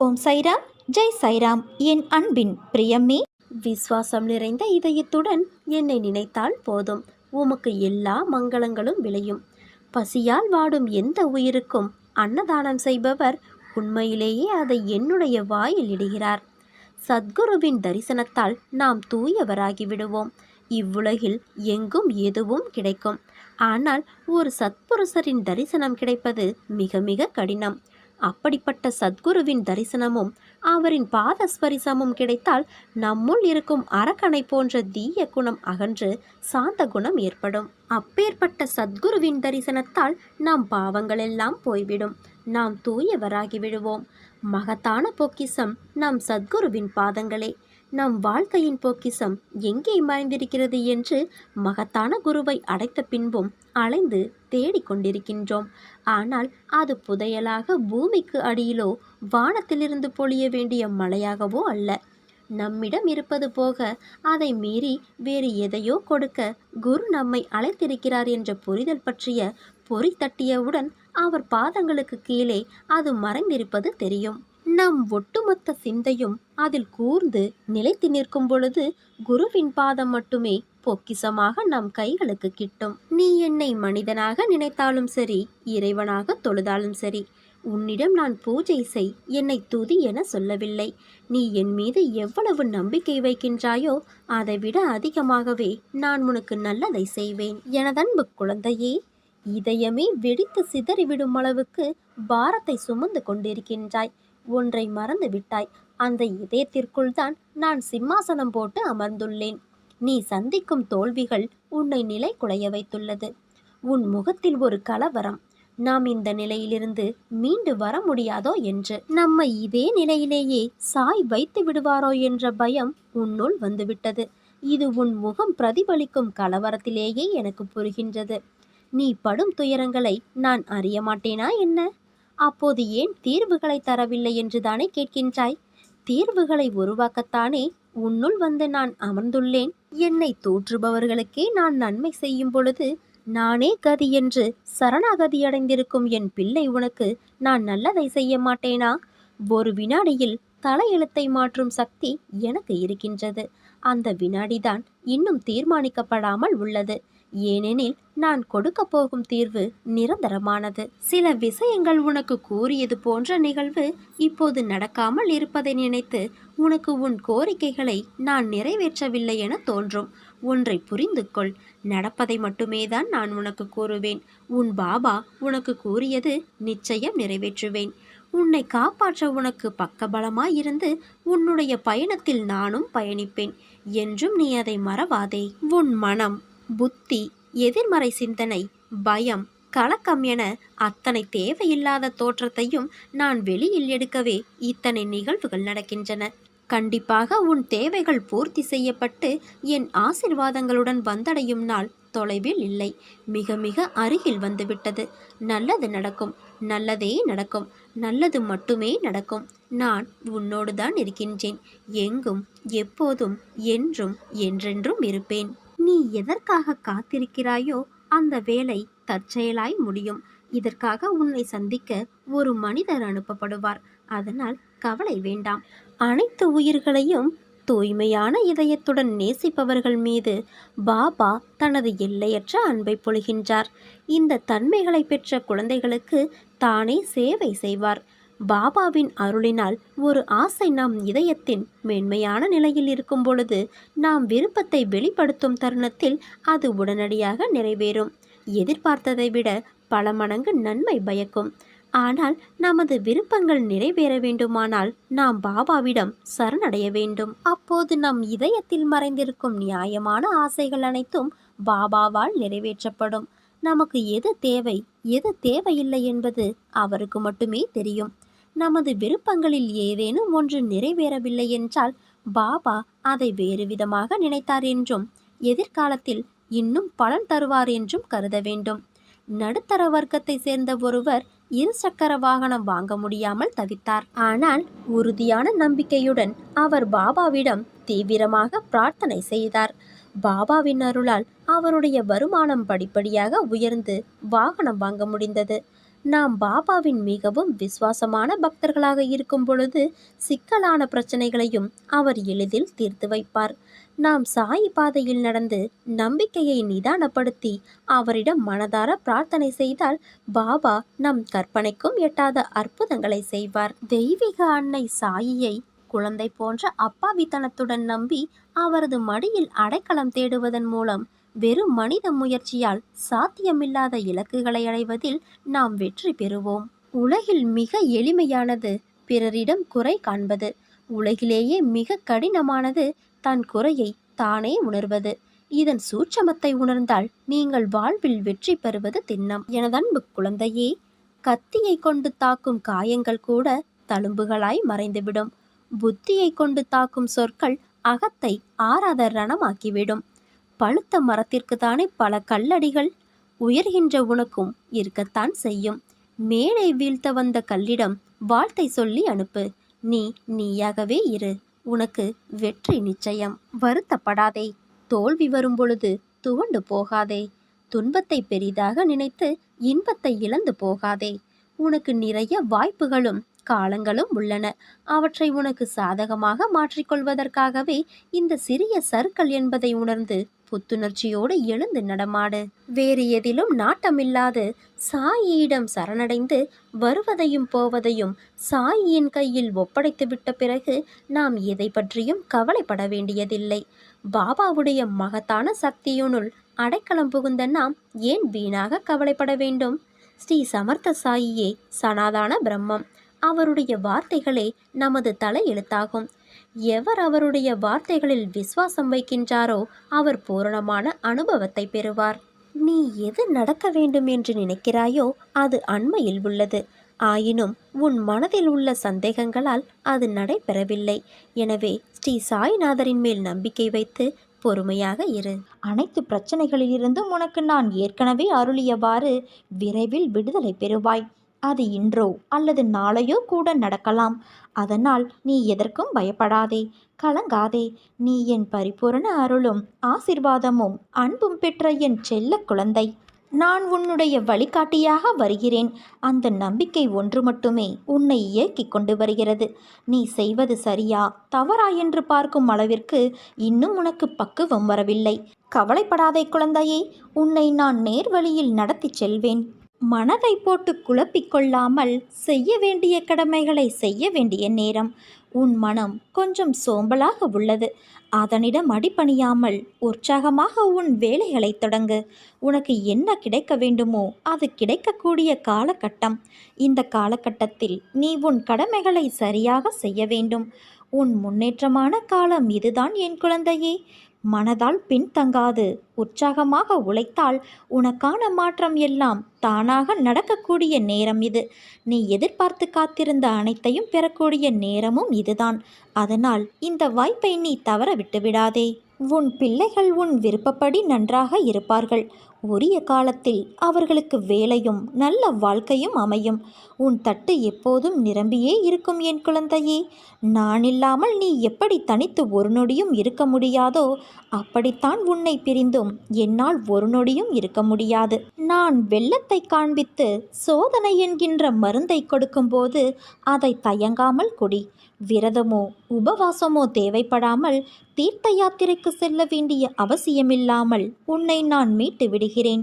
ஓம் சைராம் ஜெய் சைராம். என் அன்பின் பிரியமே. விசுவாசம் நிறைந்த இதயத்துடன் என்னை நினைத்தால் போதும். உமக்கு எல்லா மங்களங்களும் விளையும். பசியால் வாடும் எந்த உயிருக்கும் அன்னதானம் செய்பவர் உண்மையிலேயே அதை என்னுடைய வாயில் இடுகிறார். சத்குருவின் தரிசனத்தால் நாம் தூயவராகி விடுவோம் இவ்வுலகில் எங்கும் எதுவும் கிடைக்கும். ஆனால் ஒரு சத்புருஷரின் தரிசனம் கிடைப்பது மிக மிக கடினம். அப்படிப்பட்ட சத்குருவின் தரிசனமும் அவரின் பாத ஸ்பரிசமும் கிடைத்தால் நம்முள் இருக்கும் அரக்கனை போன்ற தீய குணம் அகன்று சாந்த குணம் ஏற்படும். அப்பேற்பட்ட சத்குருவின் தரிசனத்தால் நம் பாவங்களெல்லாம் போய்விடும். நாம் தூயவராகி விடுவோம் மகத்தான பொக்கிசம் நம் சத்குருவின் பாதங்களே. நம் வாழ்க்கையின் பொக்கிசம் எங்கே மறைந்திருக்கிறது என்று மகத்தான குருவை அடைத்த பின்பும் அலைந்து தேடிக் கொண்டிருக்கின்றோம் ஆனால் அது புதையலாக பூமிக்கு அடியிலோ வானத்திலிருந்து பொழிய வேண்டிய மழையாகவோ அல்ல. நம்மிடம் இருப்பது போக அதை மீறி வேறு எதையோ கொடுக்க குரு நம்மை அழைத்திருக்கிறார் என்ற புரிதல் பற்றிய பொறி தட்டியவுடன் அவர் பாதங்களுக்கு கீழே அது மறைந்திருப்பது தெரியும். நம் ஒட்டுமொத்த சிந்தையும் அதில் கூர்ந்து நிலைத்து நிற்கும் பொழுது குருவின் பாதம் மட்டுமே பொக்கிசமாக நம் கைகளுக்கு கிட்டும். நீ என்னை மனிதனாக நினைத்தாலும் சரி இறைவனாக தொழுதாலும் சரி உன்னிடம் நான் பூஜை செய் என்னை துதி என சொல்லவில்லை. நீ என் மீது எவ்வளவு நம்பிக்கை வைக்கின்றாயோ அதைவிட அதிகமாகவே நான் உனக்கு நல்லதை செய்வேன். எனதன்பு குழந்தையே இதயமே வெடித்து சிதறிவிடும் அளவுக்கு பாரத்தை சுமந்து கொண்டிருக்கின்றாய். ஒன்றை மறந்து விட்டாய். அந்த இதயத்திற்குள் தான் நான் சிம்மாசனம் போட்டு அமர்ந்துள்ளேன். நீ சந்திக்கும் தோல்விகள் உன்னை நிலை குலைய வைத்துள்ளது. உன் முகத்தில் ஒரு கலவரம். நாம் இந்த நிலையிலிருந்து மீண்டு வர முடியாதோ என்று. நம்மை இதே நிலையிலேயே சாய் வைத்து விடுவாரோ என்ற பயம் உன்னுள் வந்துவிட்டது. இது உன் முகம் பிரதிபலிக்கும் கலவரத்திலேயே எனக்கு புரிகின்றது. நீ படும் துயரங்களை நான் அறிய மாட்டேனா என்ன? அப்போது ஏன் தீர்வுகளை தரவில்லை என்றுதானே கேட்கின்றாய்? தீர்வுகளை உருவாக்கத்தானே உன்னுள் வந்து நான் அமர்ந்துள்ளேன். என்னை தூற்றுபவர்களுக்கே நான் நன்மை செய்யும் பொழுது நானே கதி என்று சரணாகதி அடைந்திருக்கும் என் பிள்ளை உனக்கு நான் நல்லதை செய்ய மாட்டேனா? ஒரு வினாடியில் தலையெழுத்தை மாற்றும் சக்தி எனக்கு இருக்கின்றது. அந்த வினாடிதான் இன்னும் தீர்மானிக்கப்படாமல் உள்ளது. ஏனெனில் நான் கொடுக்க போகும் தீர்வு நிரந்தரமானது. சில விஷயங்கள் உனக்கு கூறியது போன்ற நிகழ்வு இப்போது நடக்காமல் இருப்பதை நினைத்து உனக்கு உன் கோரிக்கைகளை நான் நிறைவேற்றவில்லை என தோன்றும். ஒன்றை புரிந்து கொள். நடப்பதை மட்டுமே தான் நான் உனக்கு கூறுவேன். உன் பாபா உனக்கு கூறியது நிச்சயம் நிறைவேற்றுவேன். உன்னை காப்பாற்ற உனக்கு பக்கபலமாயிருந்து உன்னுடைய பயணத்தில் நானும் பயணிப்பேன். என்றும் நீ அதை மறவாதே. உன் மனம் புத்தி எதிர்மறை சிந்தனை பயம் கலக்கம் என அத்தனை தேவையில்லாத தோற்றத்தையும் நான் வெளியில் எடுக்கவே இத்தனை நிகழ்வுகள் நடக்கின்றன. கண்டிப்பாக உன் தேவைகள் பூர்த்தி செய்யப்பட்டு என் ஆசிர்வாதங்களுடன் வந்தடையும் நாள் தொலைவில் இல்லை. மிக மிக அருகில் வந்துவிட்டது. நல்லது நடக்கும். நல்லதே நடக்கும். நல்லது மட்டுமே நடக்கும். நான் உன்னோடு தான் இருக்கின்றேன். எங்கும் எப்போதும் என்றும் என்றென்றும் இருப்பேன். நீ எதற்காக காத்திருக்கிறாயோ அந்த வேலை தற்செயலாய் முடியும். இதற்காக உன்னை சந்திக்க ஒரு மனிதர் அனுப்பப்படுவார். அதனால் கவலை வேண்டாம். அனைத்து உயிர்களையும் தூய்மையான இதயத்துடன் நேசிப்பவர்கள் மீது பாபா தனது எல்லையற்ற அன்பை பொழிகின்றார். இந்த தன்மைகளை பெற்ற குழந்தைகளுக்கு தானே சேவை செய்வார். பாபாவின் அருளினால் ஒரு ஆசை நம் இதயத்தின் மென்மையான நிலையில் இருக்கும் பொழுது நாம் விருப்பத்தை வெளிப்படுத்தும் தருணத்தில் அது உடனடியாக நிறைவேறும். எதிர்பார்த்ததை விட பல மடங்கு நன்மை பயக்கும். ஆனால் நமது விருப்பங்கள் நிறைவேற வேண்டுமானால் நாம் பாபாவிடம் சரணடைய வேண்டும். அப்போது நம் இதயத்தில் மறைந்திருக்கும் நியாயமான ஆசைகள் அனைத்தும் பாபாவால் நிறைவேற்றப்படும். நமக்கு எது தேவை எது தேவையில்லை என்பது அவருக்கு மட்டுமே தெரியும். நமது விருப்பங்களில் ஏதேனும் ஒன்று நிறைவேறவில்லை என்றால் பாபா அதை வேறு விதமாக நினைத்தார் என்றும் எதிர்காலத்தில் இன்னும் பலன் தருவார் என்றும் கருத வேண்டும். நடுத்தர வர்க்கத்தை சேர்ந்த ஒருவர் இரு சக்கர வாகனம் வாங்க முடியாமல் தவித்தார். ஆனால் உறுதியான நம்பிக்கையுடன் அவர் பாபாவிடம் தீவிரமாக பிரார்த்தனை செய்தார். பாபாவின் அருளால் அவருடைய வருமானம் படிப்படியாக உயர்ந்து வாகனம் வாங்க முடிந்தது. நாம் பாபாவின் மிகவும் விசுவாசமான பக்தர்களாக இருக்கும் பொழுது சிக்கலான பிரச்சனைகளையும் அவர் எளிதில் தீர்த்து வைப்பார். நாம் சாய் பாதையில் நடந்து நம்பிக்கையை நிதானப்படுத்தி அவரிடம் மனதார பிரார்த்தனை செய்தால் பாபா நம் கற்பனைக்கும் எட்டாத அற்புதங்களை செய்வார். தெய்வீக அன்னை சாயியை குழந்தை போன்ற அப்பாவித்தனத்துடன் நம்பி அவரது மடியில் அடைக்கலம் தேடுவதன் மூலம் வெறும் மனித முயற்சியால் சாத்தியமில்லாத இலக்குகளை அடைவதில் நாம் வெற்றி பெறுவோம். உலகில் மிக எளிமையானது பிறரிடம் குறை காண்பது. உலகிலேயே மிக கடினமானது தன் குறையை தானே உணர்வது. இதன் சூட்சமத்தை உணர்ந்தால் நீங்கள் வாழ்வில் வெற்றி பெறுவது திண்ணம். எனதன்பு குழந்தையே கத்தியை கொண்டு தாக்கும் காயங்கள் கூட தழும்புகளாய் மறைந்துவிடும். புத்தியை கொண்டு தாக்கும் சொற்கள் அகத்தை ஆறாத ரணமாக்கிவிடும். பழுத்த மரத்திற்கு தானே பல கல்லடிகள் உயர்கின்ற உனக்கும் இருக்கத்தான் செய்யும். மேலே வீழ்த்த வந்த கல்லிடம் வாழ்த்தை சொல்லி அனுப்பு. நீ நீயாகவே இரு. உனக்கு வெற்றி நிச்சயம். வருத்தப்படாதே. தோல்வி வரும் பொழுது துவண்டு போகாதே. துன்பத்தை பெரிதாக நினைத்து இன்பத்தை இழந்து போகாதே. உனக்கு நிறைய வாய்ப்புகளும் காலங்களும் உள்ளன. அவற்றை உனக்கு சாதகமாக மாற்றிக்கொள்வதற்காகவே இந்த சிறிய சருக்கள் என்பதை உணர்ந்து புத்துணர்ச்சியோடு எழுந்து நடமாடு. வேறு எதிலும் நாட்டமில்லாது சாயியிடம் சரணடைந்து வருவதையும் போவதையும் சாயியின் கையில் ஒப்படைத்து விட்ட பிறகு நாம் எதை பற்றியும் கவலைப்பட வேண்டியதில்லை. பாபாவுடைய மகத்தான சக்தியுனுள் அடைக்கலம் புகுந்த நாம் ஏன் வீணாக கவலைப்பட வேண்டும்? ஸ்ரீ சமர்த்த சாயியே சனாதான பிரம்மம். அவருடைய வார்த்தைகளே நமது தலையெழுத்தாகும். எவர் அவருடைய வார்த்தைகளில் விசுவாசம் வைக்கின்றாரோ அவர் பூரணமான அனுபவத்தை பெறுவார். நீ எது நடக்க வேண்டும் என்று நினைக்கிறாயோ அது அண்மையில் உள்ளது. ஆயினும் உன் மனதில் உள்ள சந்தேகங்களால் அது நடைபெறவில்லை. எனவே ஸ்ரீ சாய்நாதரின் மேல் நம்பிக்கை வைத்து பொறுமையாக இரு. அனைத்து பிரச்சனைகளிலிருந்தும் உனக்கு நான் ஏற்கனவே அருளியவாறு விரைவில் விடுதலை பெறுவாய். அது இன்றோ அல்லது நாளையோ கூட நடக்கலாம். அதனால் நீ எதற்கும் பயப்படாதே. கலங்காதே. நீ என் பரிபூரண அருளும் ஆசிர்வாதமும் அன்பும் பெற்ற என் செல்ல குழந்தை. நான் உன்னுடைய வழிகாட்டியாக வருகிறேன். அந்த நம்பிக்கை ஒன்று மட்டுமே உன்னை இயக்கிக் கொண்டு வருகிறது. நீ செய்வது சரியா தவறா என்று பார்க்கும் அளவிற்கு இன்னும் உனக்கு பக்குவம் வரவில்லை. கவலைப்படாதே குழந்தையே. உன்னை நான் நேர்வழியில் நடத்திச் செல்வேன். மனதை போட்டு குழப்பிக்கொள்ளாமல் செய்ய வேண்டிய கடமைகளை செய்ய வேண்டிய நேரம். உன் மனம் கொஞ்சம் சோம்பலாக உள்ளது. அதனிடம் அடிபணியாமல் உற்சாகமாக உன் வேலைகளை தொடங்கு. உனக்கு என்ன கிடைக்க வேண்டுமோ அது கிடைக்கக்கூடிய காலகட்டம். இந்த காலகட்டத்தில் நீ உன் கடமைகளை சரியாக செய்ய வேண்டும். உன் முன்னேற்றமான காலம் இதுதான் என் குழந்தையே. மனதால் பின்தங்காது. உற்சாகமாக உழைத்தால் உனக்கான மாற்றம் எல்லாம் தானாக நடக்கக்கூடிய நேரம் இது. நீ எதிர்பார்த்து காத்திருந்த அனைத்தையும் பெறக்கூடிய நேரமும் இதுதான். அதனால் இந்த வாய்ப்பை நீ தவற விட்டுவிடாதே. உன் பிள்ளைகள் உன் விருப்பப்படி நன்றாக இருப்பார்கள். உரிய காலத்தில் அவர்களுக்கு வேலையும் நல்ல வாழ்க்கையும் அமையும். உன் தட்டு எப்போதும் நிரம்பியே இருக்கும் என் குழந்தையே. நான் இல்லாமல் நீ எப்படி தனித்து ஒரு நொடியும் இருக்க முடியாதோ அப்படித்தான் உன்னை பிரிந்தும் என்னால் ஒரு நொடியும் இருக்க முடியாது. நான் வெள்ளத்தை காண்பித்து சோதனை என்கின்ற மருந்தை கொடுக்கும்போது அதை தயங்காமல் குடி. விரதமோ உபவாசமோ தேவைப்படாமல் தீர்த்த யாத்திரைக்கு செல்ல வேண்டிய அவசியமில்லாமல் உன்னை நான் மீட்டு விடுகிறேன்.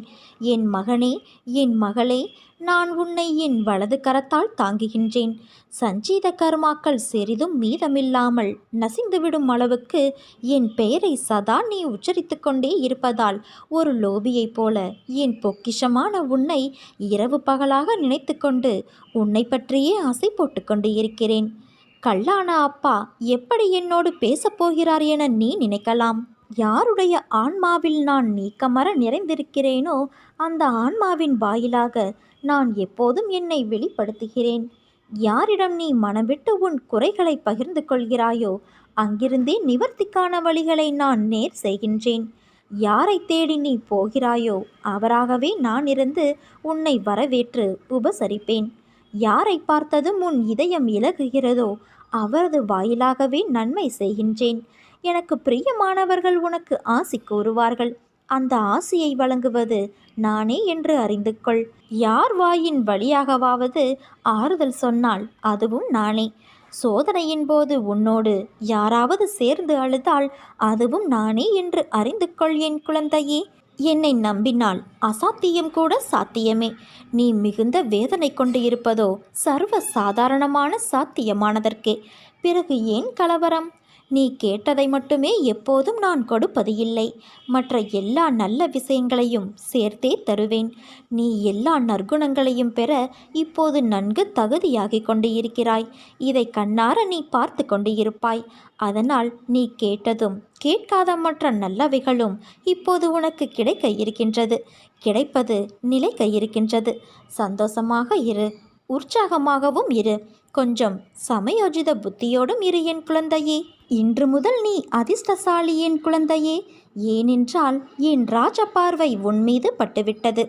என் மகனே என் மகளே நான் உன்னை என் வலது கரத்தால் தாங்குகின்றேன். சஞ்சீத கர்மாக்கள் சிறிதும் மீதமில்லாமல் நசிந்துவிடும் அளவுக்கு என் பெயரை சதா நீ உச்சரித்து கொண்டே இருப்பதால் ஒரு லோபியைப் போல என் பொக்கிஷமான உன்னை இரவு பகலாக நினைத்து கொண்டு உன்னை பற்றியே ஆசை போட்டுக்கொண்டு இருக்கிறேன். கல்லான அப்பா எப்படி என்னோடு பேசப் போகிறார் என நீ நினைக்கலாம். யாருடைய ஆன்மாவில் நான் நீக்கமர நிறைந்திருக்கிறேனோ அந்த ஆன்மாவின் வாயிலாக நான் எப்போதும் என்னை வெளிப்படுத்துகிறேன். யாரிடம் நீ மனவிட்டு உன் குறைகளை பகிர்ந்து கொள்கிறாயோ அங்கிருந்தே நிவர்த்திக்கான வழிகளை நான் நேர் செய்கின்றேன். யாரை தேடி நீ போகிறாயோ அவராகவே நான் இருந்து உன்னை வரவேற்று உபசரிப்பேன். யாரை பார்த்ததும் உன் இதயம் இலகுகிறதோ அவரது வாயிலாகவே நன்மை செய்கின்றேன். எனக்கு பிரியமானவர்கள் உனக்கு ஆசி கூறுவார்கள். அந்த ஆசியை வழங்குவது நானே என்று அறிந்து கொள். யார் வாயின் வழியாகவாவது ஆறுதல் சொன்னால் அதுவும் நானே. சோதனையின் போது உன்னோடு யாராவது சேர்ந்து அழுதால் அதுவும் நானே என்று அறிந்து கொள் என் குழந்தையே. என்னை நம்பினால் அசாத்தியம் கூட சாத்தியமே. நீ மிகுந்த வேதனை கொண்டு இருப்பதோ சர்வ சாதாரணமான சாத்தியமானதற்கே. பிறகு ஏன் கலவரம்? நீ கேட்டதை மட்டுமே எப்போதும் நான் கொடுப்பது இல்லை மற்ற எல்லா நல்ல விஷயங்களையும் சேர்த்தே தருவேன். நீ எல்லா நற்குணங்களையும் பெற இப்போது நன்கு தகுதியாகிக் கொண்டு இருக்கிறாய் இதை கண்ணார நீ பார்த்து கொண்டு இருப்பாய் அதனால் நீ கேட்டதும் கேட்காத மற்ற நல்லவைகளும் இப்போது உனக்கு கிடைக்க இருக்கின்றது. கிடைப்பது நிலைக்க இருக்கின்றது. சந்தோஷமாக இரு. உற்சாகமாகவும் இரு. கொஞ்சம் சமயோஜித புத்தியோடும் இரு என் குழந்தையே. இன்று முதல் நீ அதிர்ஷ்டசாலி என் குழந்தையே. ஏனென்றால் என் ராஜ பார்வை உன் மீது பட்டுவிட்டது.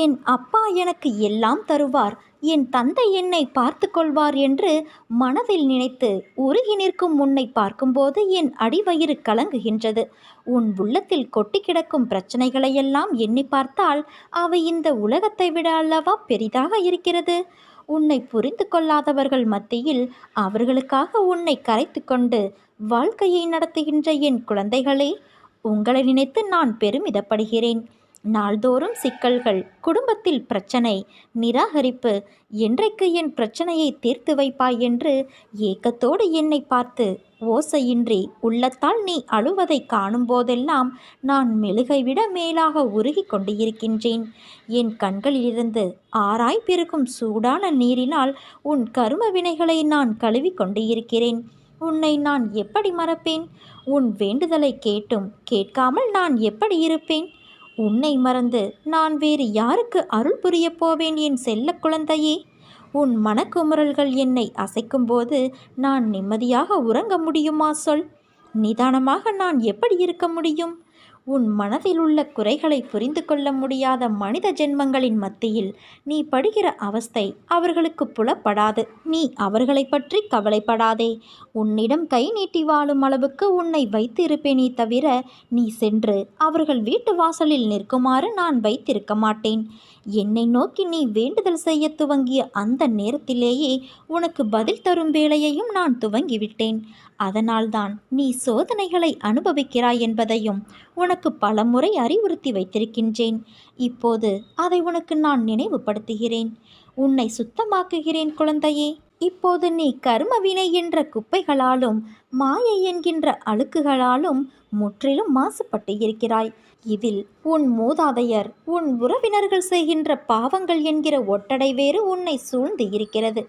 என் அப்பா எனக்கு எல்லாம் தருவார். என் தந்தை என்னை பார்த்து கொள்வார் என்று மனதில் நினைத்து உருகி நிற்கும் உன்னை பார்க்கும்போது என் அடிவயிறு கலங்குகின்றது. உன் உள்ளத்தில் கொட்டி கிடக்கும் பிரச்சனைகளையெல்லாம் எண்ணி பார்த்தால் அவை இந்த உலகத்தை விட அல்லவா பெரிதாக இருக்கிறது? உன்னை புரிந்து கொள்ளாதவர்கள் மத்தியில் அவர்களுக்காக உன்னை கரைத்து கொண்டு வாழ்க்கையை நடத்துகின்ற என் குழந்தைகளே உங்களை நினைத்து நான் பெருமிதப்படுகிறேன். நாள்தோறும் சிக்கல்கள் குடும்பத்தில் பிரச்சனை நிராகரிப்பு என்றைக்கு என் பிரச்சனையை தீர்த்து வைப்பாய்? என்று ஏக்கத்தோடு என்னை பார்த்து ஓசையின்றி உள்ளத்தால் நீ அழுவதை காணும் போதெல்லாம் நான் மெழுகை விட மேலாக உருகி கொண்டு இருக்கின்றேன் என் கண்களிலிருந்து ஆராய் பிறக்கும் சூடான நீரினால் உன் கரும வினைகளை நான் கழுவி கொண்டு இருக்கிறேன் உன்னை நான் எப்படி மறப்பேன்? உன் வேண்டுதலை கேட்டும் கேட்காமல் நான் எப்படி இருப்பேன்? உன்னை மறந்து நான் வேறு யாருக்கு அருள் புரியப் போவேன் என் செல்ல குழந்தையே? உன் மனக்குமுறல்கள் என்னை அசைக்கும்போது நான் நிம்மதியாக உறங்க முடியுமா சொல்? நிதானமாக நான் எப்படி இருக்க முடியும்? உன் மனதில் உள்ள குறைகளை புரிந்து கொள்ள முடியாத மனித ஜென்மங்களின் மத்தியில் நீ படுகிற அவஸ்தை அவர்களுக்கு புலப்படாது. நீ அவர்களை பற்றி கவலைப்படாதே. உன்னிடம் கை நீட்டி வாழும் அளவுக்கு உன்னை வைத்திருப்பேனே தவிர நீ சென்று அவர்கள் வீட்டு வாசலில் நிற்குமாறு நான் வைத்திருக்க மாட்டேன். என்னை நோக்கி நீ வேண்டுதல் செய்ய துவங்கிய அந்த நேரத்திலேயே உனக்கு பதில் தரும் வேலையையும் நான் துவங்கிவிட்டேன். அதனால்தான் நீ சோதனைகளை அனுபவிக்கிறாய் என்பதையும் உனக்கு பலமுறை அறிவுறுத்தி வைத்திருக்கின்றேன். இப்போது அதை உனக்கு நான் நினைவுபடுத்துகிறேன். உன்னை சுத்தமாக்குகிறேன் குழந்தையே. இப்போது நீ கர்மவினை என்ற குப்பைகளாலும் மாயை என்கின்ற அழுக்குகளாலும் முற்றிலும் மாசுபட்டு இருக்கிறாய். இதில் உன் மூதாதையர் உன் உறவினர்கள் செய்கின்ற பாவங்கள் என்கிற ஒட்டடை வேறு உன்னை சூழ்ந்து இருக்கிறது.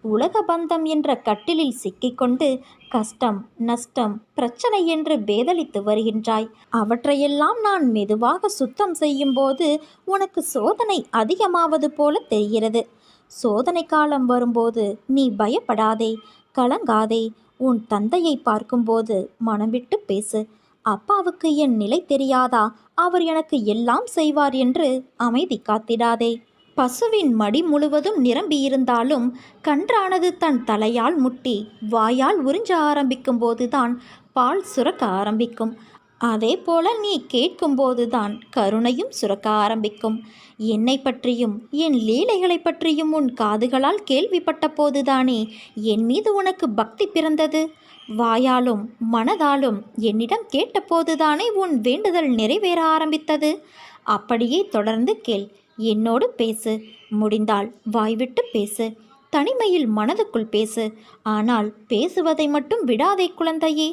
உலக பந்தம் என்ற கட்டிலில் சிக்கிக்கொண்டு கஷ்டம் நஷ்டம் பிரச்சனை என்று பேதலித்து வருகின்றாய். அவற்றையெல்லாம் நான் மெதுவாக சுத்தம் செய்யும்போது உனக்கு சோதனை அதிகமாவது போல தெரிகிறது. சோதனை காலம் வரும்போது நீ பயப்படாதே கலங்காதே. உன் தந்தையை பார்க்கும்போது மனம் விட்டு பேசு. அப்பாவுக்கு என் நிலை தெரியாதா? அவர் எனக்கு எல்லாம் செய்வார் என்று அமைதி காத்திடாதே. பசுவின் மடி முழுவதும் நிரம்பியிருந்தாலும் கன்றானது தன் தலையால் முட்டி வாயால் உறிஞ்ச ஆரம்பிக்கும் போதுதான் பால் சுரக்க ஆரம்பிக்கும். அதே போல நீ கேட்கும்போதுதான் கருணையும் சுரக்க ஆரம்பிக்கும். என்னை பற்றியும் என் லீலைகளை பற்றியும் உன் காதுகளால் கேள்விப்பட்ட போதுதானே? என் மீது உனக்கு பக்தி பிறந்தது? வாயாலும் மனதாலும் என்னிடம் கேட்டபோதுதானே உன் வேண்டுதல் நிறைவேற ஆரம்பித்தது? அப்படியே தொடர்ந்து கேள். என்னோடு பேசு. முடிந்தால் வாய்விட்டு பேசு. தனிமையில் மனதுக்குள் பேசு. ஆனால் பேசுவதை மட்டும் விடாதே குழந்தையே.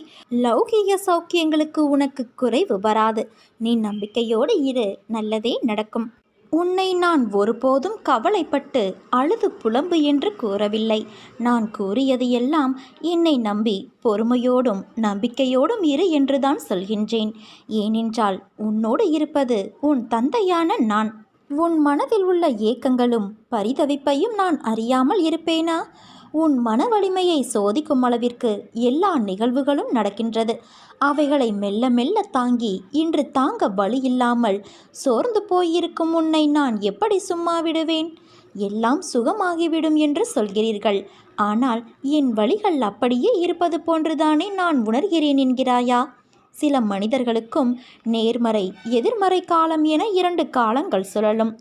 லௌகீக சௌக்கியங்களுக்கு உனக்கு குறைவு வராது. நீ நம்பிக்கையோடு இரு. நல்லதே நடக்கும். உன்னை நான் ஒருபோதும் கவலைப்பட்டு அழுது புலம்பு என்று கூறவில்லை. நான் கூறியது எல்லாம் என்னை நம்பி பொறுமையோடும் நம்பிக்கையோடும் இரு என்றுதான் சொல்கின்றேன். ஏனென்றால் உன்னோடு இருப்பது உன் தந்தையான நான். உன் மனதில் உள்ள ஏக்கங்களும் பரிதவிப்பையும் நான் அறியாமல் இருப்பேனா? உன் மன வலிமையை சோதிக்கும் அளவிற்கு எல்லா நிகழ்வுகளும் நடக்கின்றது. அவைகளை மெல்ல மெல்ல தாங்கி இன்று தாங்க வழி இல்லாமல் சோர்ந்து போயிருக்கும் உன்னை நான் எப்படி சும்மா விடுவேன்? எல்லாம் சுகமாகிவிடும் என்று சொல்கிறீர்கள். ஆனால் என் வழிகள் அப்படியே இருப்பது போன்றுதானே நான் உணர்கிறேன் என்கிறாயா? சில மனிதர்களுக்கும் நேர்மறை எதிர்மறை காலம் என இரண்டு காலங்கள் சுழலும்.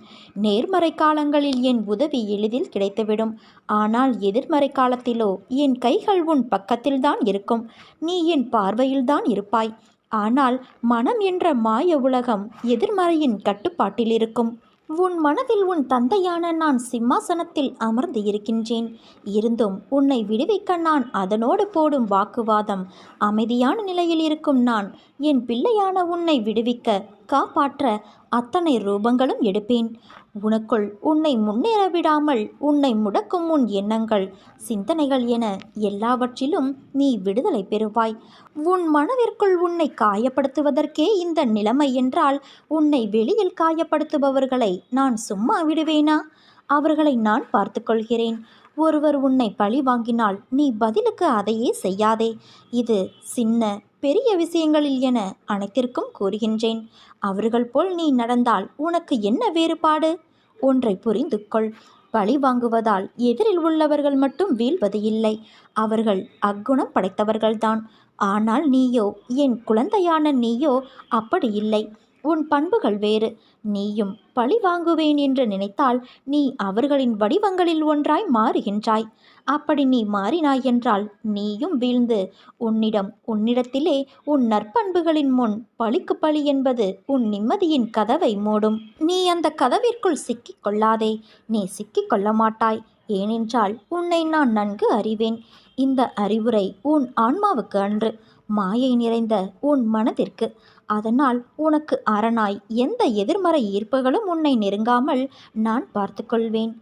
நேர்மறை காலங்களில் என் உதவி எளிதில் கிடைத்துவிடும். ஆனால் எதிர்மறை காலத்திலோ என் கைகள் உன் பக்கத்தில்தான் இருக்கும். நீ என் பார்வையில்தான் இருப்பாய். ஆனால் மனம் என்ற மாய உலகம் எதிர்மறையின் கட்டுப்பாட்டில் இருக்கும். உன் மனதில் உன் தந்தையான நான் சிம்மாசனத்தில் அமர்ந்து இருக்கின்றேன். இருந்தும் உன்னை விடுவிக்க நான் அதனோடு போடும் வாக்குவாதம் அமைதியான நிலையில் இருக்கும் நான். என் பிள்ளையான உன்னை விடுவிக்க காப்பாற்ற அத்தனை ரூபங்களும் எடுப்பேன். உனக்குள் உன்னை முன்னேற விடாமல் உன்னை முடக்கும் உன் எண்ணங்கள் சிந்தனைகள் என எல்லாவற்றிலும் நீ விடுதலை பெறுவாய். உன் மனதிற்குள் உன்னை காயப்படுத்துவதற்கே இந்த நிலைமை என்றால் உன்னை வெளியில் காயப்படுத்துபவர்களை நான் சும்மா விடுவேனா? அவர்களை நான் பார்த்துக்கொள்கிறேன். ஒருவர் உன்னை பழி வாங்கினால் நீ பதிலுக்கு அதையே செய்யாதே. இது சின்ன பெரிய விஷயங்களில் என அனைத்திற்கும் கூறுகின்றேன். அவர்கள் போல் நீ நடந்தால் உனக்கு என்ன வேறுபாடு? ஒன்றை புரிந்து கொள். பழி வாங்குவதால் எதிரில் உள்ளவர்கள் மட்டும் வீழ்வது இல்லை. அவர்கள் அக்குணம் படைத்தவர்கள்தான். ஆனால் நீயோ என் குழந்தையான நீயோ அப்படி இல்லை. உன் பண்புகள் வேறு. நீயும் பழி வாங்குவேன் என்று நினைத்தால் நீ அவர்களின் வடிவங்களில் ஒன்றாய் மாறுகின்றாய். அப்படி நீ மாறினாய் என்றால் நீயும் வீழ்ந்து உன்னிடம் உன்னிடத்திலே உன் நற்பண்புகளின் முன் பழிக்கு பழி என்பது உன் நிம்மதியின் கதவை மூடும். நீ அந்த கதவிற்குள் சிக்கிக் கொள்ளாதே. நீ சிக்கிக் கொள்ள மாட்டாய். ஏனென்றால் உன்னை நான் நன்கு அறிவேன். இந்த அறிவுரை உன் ஆன்மாவுக்கு அன்று மாயை நிறைந்த உன் மனதிற்கு. அதனால் உனக்கு அரணாய் எந்த எதிர்மறை ஈர்ப்புகளும் உன்னை நெருங்காமல் நான் பார்த்துக்கொள்வேன்.